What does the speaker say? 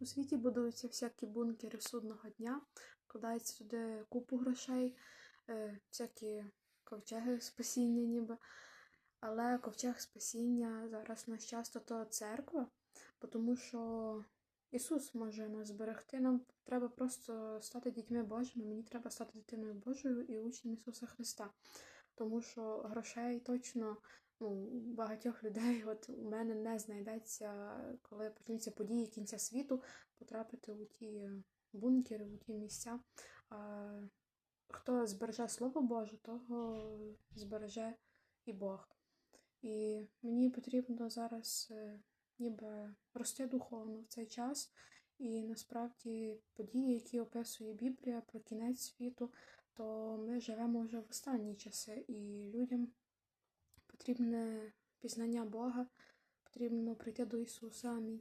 У світі будуються всякі бункери судного дня, вкладається туди купу грошей, е, всякі ковчеги спасіння ніби. Але ковчег спасіння зараз в наш часто то церква, тому що Ісус може нас зберегти. Нам треба просто стати дітьми Божими. Мені треба стати дитиною Божою і учнем Ісуса Христа. Тому що грошей точно у багатьох людей, от у мене не знайдеться, коли почнуться події кінця світу, потрапити у ті бункери, у ті місця. Хто збереже Слово Боже, того збереже і Бог. І мені потрібно зараз е, ніби рости духовно в цей час. І насправді події, які описує Біблія про кінець світу, то ми живемо вже в останні часи, і людям потрібне пізнання Бога, потрібно прийти до Ісуса. Амінь.